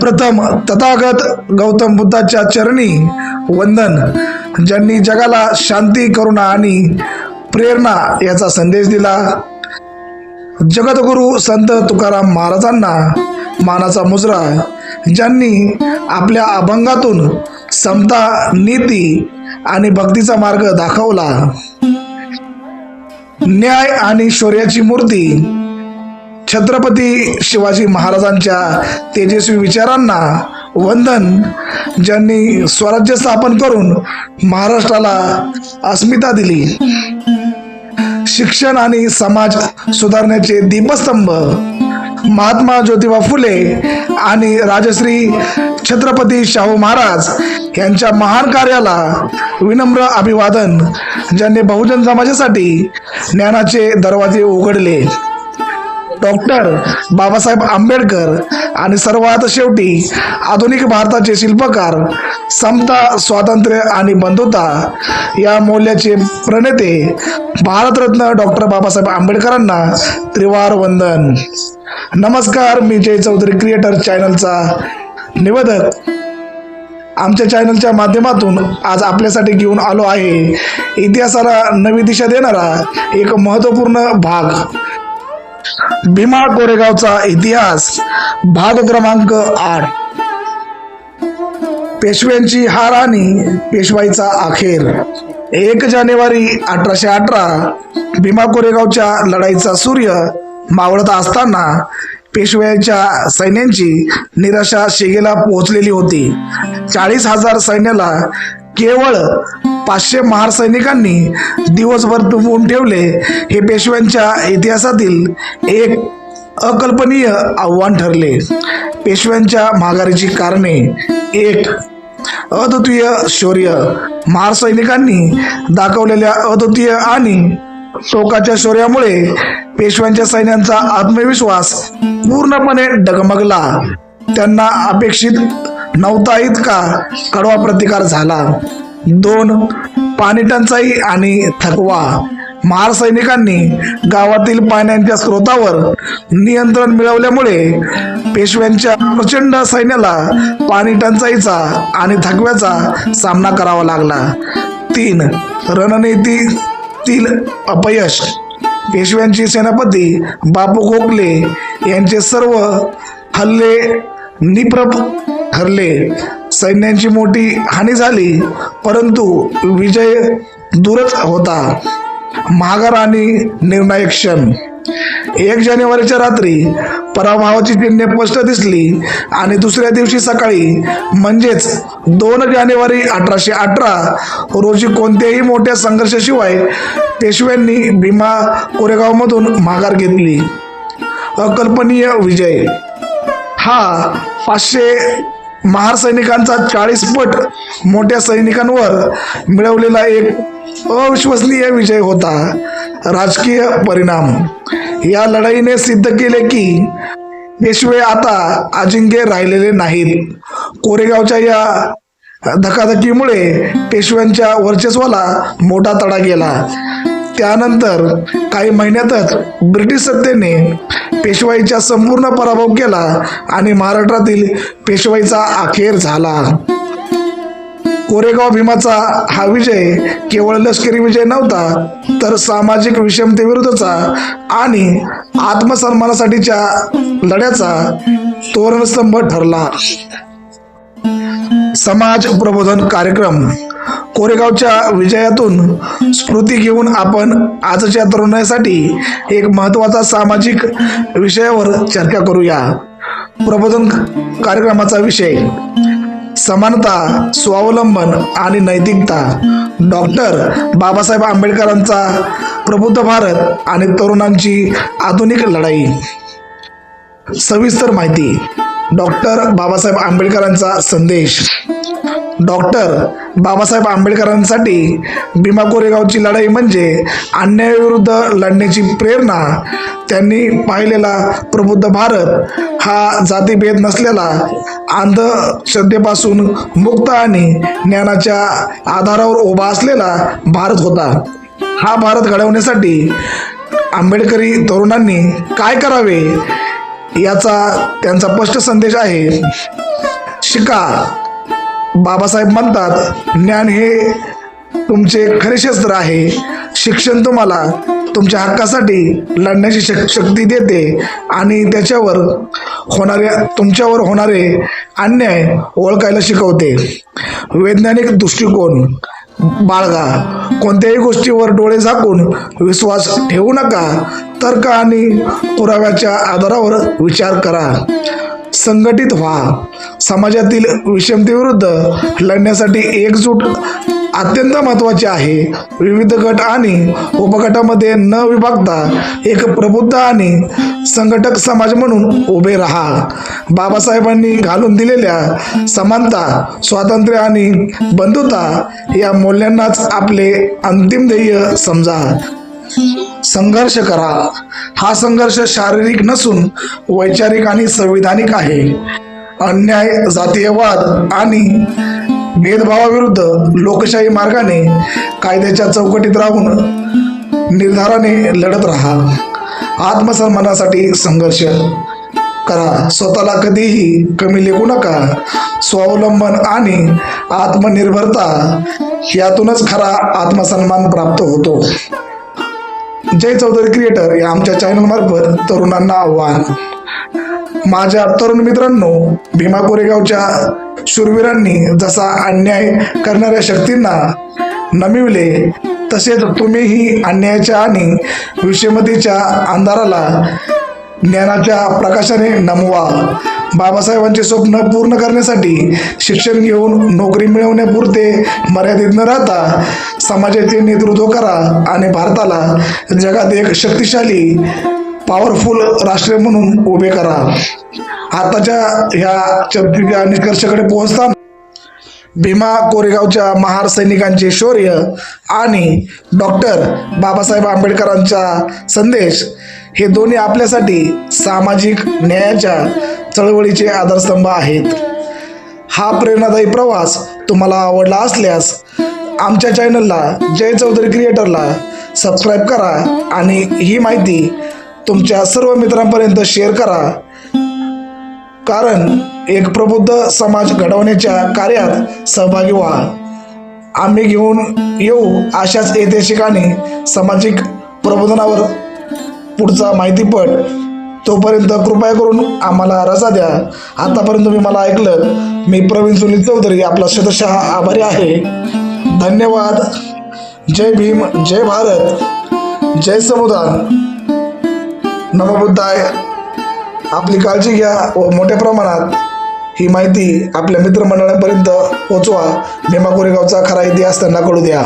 प्रथम तथागत गौतम बुद्धाच्या चरणी वंदन ज्यांनी जगाला शांती करुणा आणि प्रेरणा याचा संदेश दिला. जगद्गुरु संत तुकाराम महाराजांना मानाचा मुजरा ज्यांनी आपल्या अभंगातून समता नीती आणि भक्तीचा मार्ग दाखवला. न्याय आणि शौर्याची मूर्ती छत्रपती शिवाजी महाराजांच्या तेजस्वी विचारांना वंदन ज्यांनी स्वराज्य स्थापन करून महाराष्ट्राला अस्मिता दिली. शिक्षण आणि समाज सुधारण्याचे दीपस्तंभ महात्मा ज्योतिबा फुले आणि राजश्री छत्रपती शाहू महाराज यांच्या महान कार्याला विनम्र अभिवादन ज्यांनी बहुजन समाजासाठी ज्ञानाचे दरवाजे उघडले. डॉक्टर बाबासाहेब आंबेडकर आणि सर्वात शेवटी आधुनिक भारताचे शिल्पकार समता स्वातंत्र्य आणि बंधुता या मौल्याचे प्रणेते भारतरत्न डॉक्टर बाबासाहेब आंबेडकरांना त्रिवार वंदन. नमस्कार मी जय चौधरी क्रिएटर चॅनलचा निवेदक. आमच्या चॅनलच्या माध्यमातून आज आपल्यासाठी घेऊन आलो आहे इतिहासाला नवी दिशा देणारा एक महत्त्वपूर्ण भाग. भीमा कोरेगावचा इतिहास भाग क्रमांक आठ. पेशव्यांची हार आणि पेशवाईचा अखेर. एक जानेवारी अठराशे अठरा भीमा कोरेगावच्या लढाईचा सूर्य मावळत असताना पेशव्यांच्या सैन्यांची निराशा शिगेला पोहोचलेली होती. चाळीस हजार सैन्याला केवळ पाचशे महार सैनिकांनी दिवसभर तुंबवून ठेवले. हे पेशव्यांच्या इतिहासातील एक अकल्पनीय आव्हान ठरले. पेशव्यांच्या माघारीची कारणे एक अद्वितीय शौर्य. महार सैनिकांनी दाखवलेल्या अद्वितीय आणि टोकाच्या शौर्यामुळे पेशव्यांच्या सैन्यांचा आत्मविश्वास पूर्णपणे डगमगला. त्यांना अपेक्षित नव्हता इतका कडवा प्रतिकार झाला. दोन पाणी टंचाई आणि थकवा. महार सैनिकांनी गावातील पाण्याच्या स्रोतावर नियंत्रण मिळवल्यामुळे पेशव्यांच्या प्रचंड सैन्याला पाणी टंचाईचा आणि थकव्याचा सामना करावा लागला. तीन रणनीतीतील अपयश. पेशव्यांची सेनापती बापू गोखले यांचे सर्व हल्ले निप्रभ ठरले. सैन्यांची मोठी हानी झाली परंतु विजय दूरच होता. महागार आणि निर्णायक क्षण. एक जानेवारीच्या रात्री पराभवाची चिन्हे स्पष्ट दिसली आणि दुसऱ्या दिवशी सकाळी म्हणजेच दोन जानेवारी अठराशे अठरा रोजी कोणत्याही मोठ्या संघर्षाशिवाय पेशव्यांनी भीमा कोरेगावमधून माघार घेतली. अकल्पनीय विजय. हा पाचशे महार सैनिकांचा चाळीस पट मोठ्या सैनिकांवर मिळवलेला एक अविश्वसनीय विजय होता. राजकीय परिणाम. या लढाईने सिद्ध केले की पेशवे आता अजिंक्य राहिलेले नाहीत. कोरेगावच्या या धकाधकीमुळे पेशव्यांच्या वर्चस्वाला मोठा तडा गेला. त्यानंतर काही महिन्यातच ब्रिटिश सत्तेने पेशवाईचा संपूर्ण पराभव केला आणि महाराष्ट्रातील पेशवाईचा अखेर झाला. कोरेगाव भीमाचा हा विजय केवळ लष्करी विजय नव्हता तर सामाजिक विषमतेविरुद्धचा आणि आत्मसन्मानासाठीच्या लढ्याचा तोरणस्तंभ ठरला. समाज प्रबोधन कार्यक्रम कोरेगावच्या विजयातून स्फूर्ती घेऊन आपण आजच्या तरुणाईसाठी एक महत्त्वाचा सामाजिक विषयावर चर्चा करूया. प्रबोधन कार्यक्रमाचा विषय समानता स्वावलंबन आणि नैतिकता. डॉक्टर बाबासाहेब आंबेडकरांचा प्रबुद्ध भारत आणि तरुणांची आधुनिक लढाई. सविस्तर माहिती डॉक्टर बाबासाहेब आंबेडकरांचा संदेश. डॉक्टर बाबासाहेब आंबेडकरांसाठी भीमा कोरेगावची लढाई म्हणजे अन्यायाविरुद्ध लढण्याची प्रेरणा त्यांनी पाहिलेला प्रबुद्ध भारत हा जातीभेद नसलेला अंधश्रद्धेपासून मुक्त आणि ज्ञानाच्या आधारावर उभा असलेला भारत होता. हा भारत घडवण्यासाठी आंबेडकरी तरुणांनी काय करावे याचा त्यांचा स्पष्ट संदेश आहे. शिका. बाबासाहेब म्हणतात ज्ञान हे तुमचे खरे शस्त्र आहे. शिक्षण तुम्हाला तुमच्या हक्कासाठी लढण्याची शक शक्ती देते आणि त्याच्यावर होणारे तुमच्यावर होणारे अन्याय ओळखायला शिकवते. वैज्ञानिक दृष्टिकोन बाळगा कोणत्याही गोष्टीवर डोळे झाकून विश्वास ठेवू नका. तर्क आणि पुराव्याच्या आधारावर विचार करा. संघटित व्हा. समाजातील विषमतेविरुद्ध लढण्यासाठी एकजूट अत्यंत महत्त्वाचे आहे. विविध गट आणि उपगटामध्ये न विभागता एक प्रबुद्ध आणि संघटक समाज म्हणून उभे राहा. बाबासाहेबांनी घालून दिलेल्या समानता स्वातंत्र्य आणि बंधुता या मूल्यांनाच आपले अंतिम ध्येय समजा. संघर्ष करा. हा संघर्ष शारीरिक नसून वैचारिक आणि संविधानिक आहे. अन्याय जातीयवाद आणि भेदभावाविरुद्ध लोकशाही मार्गाने कायद्याच्या चौकटीत राहून निर्धाराने लढत राहा. आत्मसन्मानासाठी संघर्ष करा. स्वतःला कधीही कमी लेखू नका. स्वावलंबन आणि आत्मनिर्भरता यातूनच खरा आत्मसन्मान प्राप्त होतो. जय चौधरी क्रिएटर या आमच्या चॅनल मार्फत तरुणांना आव्हान. माझ्या तरुण मित्रांनो भीमा कोरेगावच्या शूरवीरांनी जसा अन्याय करणाऱ्या शक्तींना नमिवले तसेच तुम्हीही अन्यायाच्या आणि विषमतेच्या अंधाराला ज्ञानाच्या प्रकाशाने नमवा. बाबासाहेबांचे स्वप्न पूर्ण करण्यासाठी शिक्षण घेऊन नोकरी मिळवण्यापुरते मर्यादित न राहता समाजाचे नेतृत्व करा आणि भारताला जगात एक शक्तिशाली पॉवरफुल राष्ट्र म्हणून उभे करा. आताच्या ह्या चर्चेच्या निष्कर्षाकडे पोहोचताना भीमा कोरेगावच्या महार सैनिकांचे शौर्य आणि डॉक्टर बाबासाहेब आंबेडकरांचा संदेश हे दोन्ही आपल्यासाठी सामाजिक न्यायाच्या चळवळीचे आधारस्तंभ आहेत. हा प्रेरणादायी प्रवास तुम्हाला आवडला असल्यास आमच्या चॅनलला जय चौधरी क्रिएटरला सबस्क्राईब करा आणि ही माहिती तुमच्या सर्व मित्रांपर्यंत शेअर करा. कारण एक प्रबुद्ध समाज घडवण्याच्या कार्यात सहभागी व्हा. आम्ही घेऊन येऊ अशाच ऐतिहासिक आणि सामाजिक प्रबोधनावर पुढचा माहितीपट तोपर्यंत कृपया करून आम्हाला रजा द्या. आतापर्यंत तुम्ही मला ऐकलं मी प्रवीण सुनील चौधरी आपला शतशः आभारी आहे. धन्यवाद. जय भीम जय भारत जय समुदाय नमबुद्धाय. आपली काळजी घ्या व मोठ्या प्रमाणात ही माहिती आपल्या मित्रमंडळापर्यंत पोचवा. भीमा कोरेगावचा खरा इतिहास त्यांना कळू द्या.